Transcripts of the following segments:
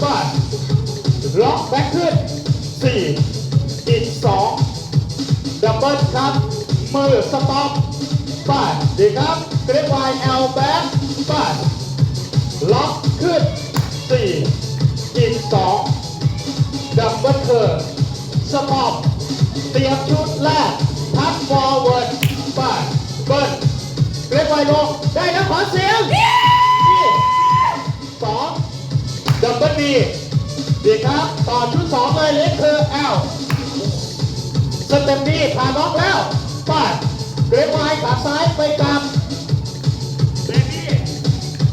ไปล็อกแบ็คขึ้นสี่อีกสองดับเบิลครับมือสต็อปไปดดีครับเกรดวายเอลแบ็คไปล็อกขึ้นสี่อีกสองดับเบิลเคิร์สต็อปเตรียมชุดแรกทัดฟอร์เวิร์ดไปเบิลเกรดวายลงได้แล้วขอเสียง ดีครับต่อชุดสองเลยเล็กคือแอลสเต็ปดีผ่านน็อกแล้วป้าเกรดไวขาซ้ายไปกลับเบบี้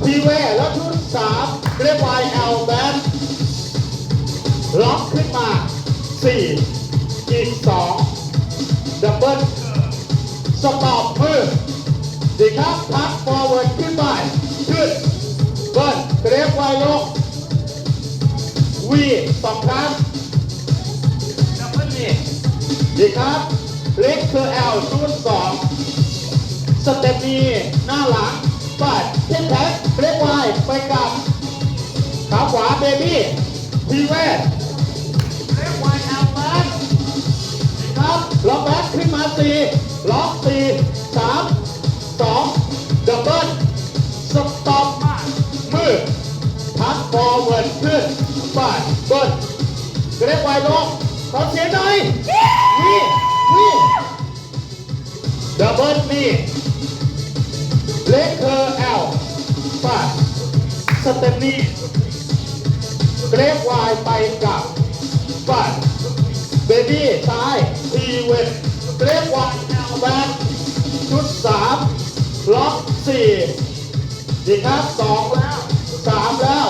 พีเวแล้วชุดสามเกรดไวแอลแบนล็อกขึ้นมาสี่อีกสองดับเบิลสต็อปมือดีครับพักฟอร์เวิร์ดขึ้นไปขึ้นเบิ้ลเกรฟไวลง วีสองครั้งดับเบิลนี่ดีครับ เล็กคือแอลศูนย์สองสเต็ปนี้หน้าหลังไปเทนแท็กเกรฟไวไปกับขาขวาเบบี้ทีเวสเกรฟไวแอลแบ็คดีครับล็อกแบ็คขึ้นมาสี่ล็อกสี่ เกรฟไวลงขอเสียงหน่อยวีวีดับเบิลนี่เล็กเคอร์แอลไปสเต็ปนี้เกรฟไวไปกับไปเบบี้ซ้ายทีเวนเกรฟไวแอลแบ็คชุดสามล็อกสี่ดีครับสองแล้วสามแล้ว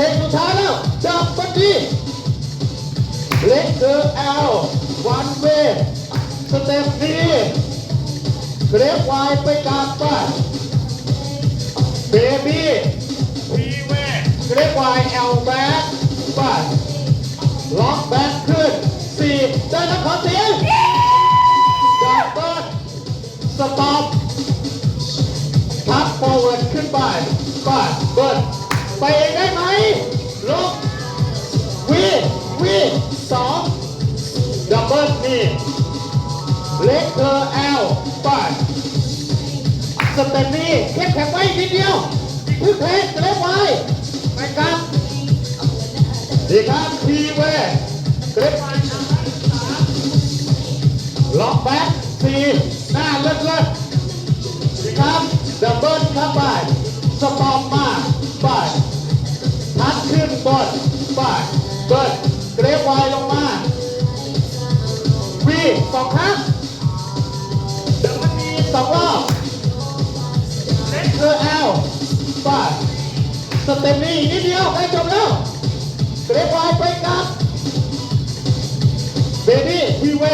วีเพลงสุดท้ายแล้วดับเบิลดีเล็กเกอร์แอลวันเวสเต็ปดีเกรฟไวไปกลางบ้านเบบี้พีเวเกรฟไวเอลแบ็คไปล็อกแบ็คขึ้นสี่ได้แล้วขอเสียงดับเบิลสต็อปพักฟอร์เวิร์ดขึ้นไปไปเบิร์ด ไปเองได้ไหมลงวีวีสองดับเบิลนี่เล็กเธอแอลไปสเต็ปนี้เข้มแข็งไว้นิดเดียวพึ่งเพลงเล็บไว้ไปครับดีครับทีเวเล็บไว้ล็อกแบ็คสี่หน้าเลิศเลิศดีครับดับเบิลครับไปสปอมมาไป ขึ้นบนไปเบิร์ดเกรฟไวลงมาวีสองครั้งดับเบิลมีสองรอบเล็กเออแอลไปสเต็ปนี้นิดเดียวใกล้จบแล้วเกรฟไวไปกับเบบี้ทีเว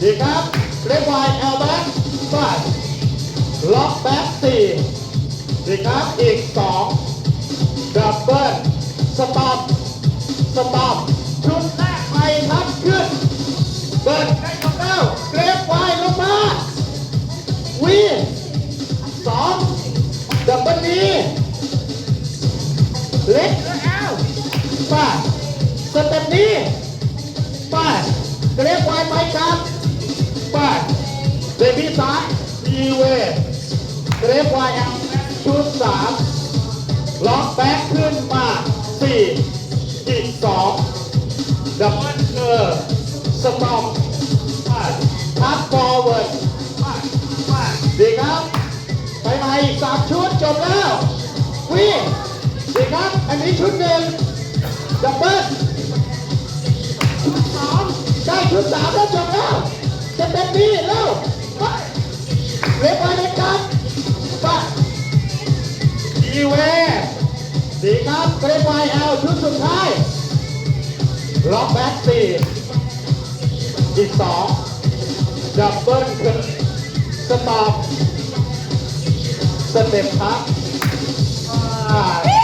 ดีครับเกรฟไวแอลแบ็คไปล็อกแบ็คสี่ดีครับ อีกสองดับเบิล สต็อปสต็อปชุดแรกไปทับขึ้น เบิร์ดใกล้จบแล้วเกรฟไวลงมาวีสองดับเบิลนีเล็กแอลป้าสเต็ปนี้ป้าเกรฟไวไปครับป้าเบบี้ซ้ายดีเวเกรฟไวแอลชุดสามล็อกแบ็คขึ้นมา ดับเบิลเกอร์สต็อปป้าทับฟอร์เวิร์ดดีครับ ไปใหม่สามชุดจบแล้ววิ่งดีครับ อันนี้ชุดหนึ่งดับเบิ้ลสองได้ชุดสามแล้วจบแล้วจะเต็มที่แล้วเรียบร้อยเลยครับไปดีเวดีครับเกรฟไวเอาชุดสุดท้าย ล็อกแบ็กสี่อีกสองดับเบิ้ลคือสตาร์สเต็ปพักอ่า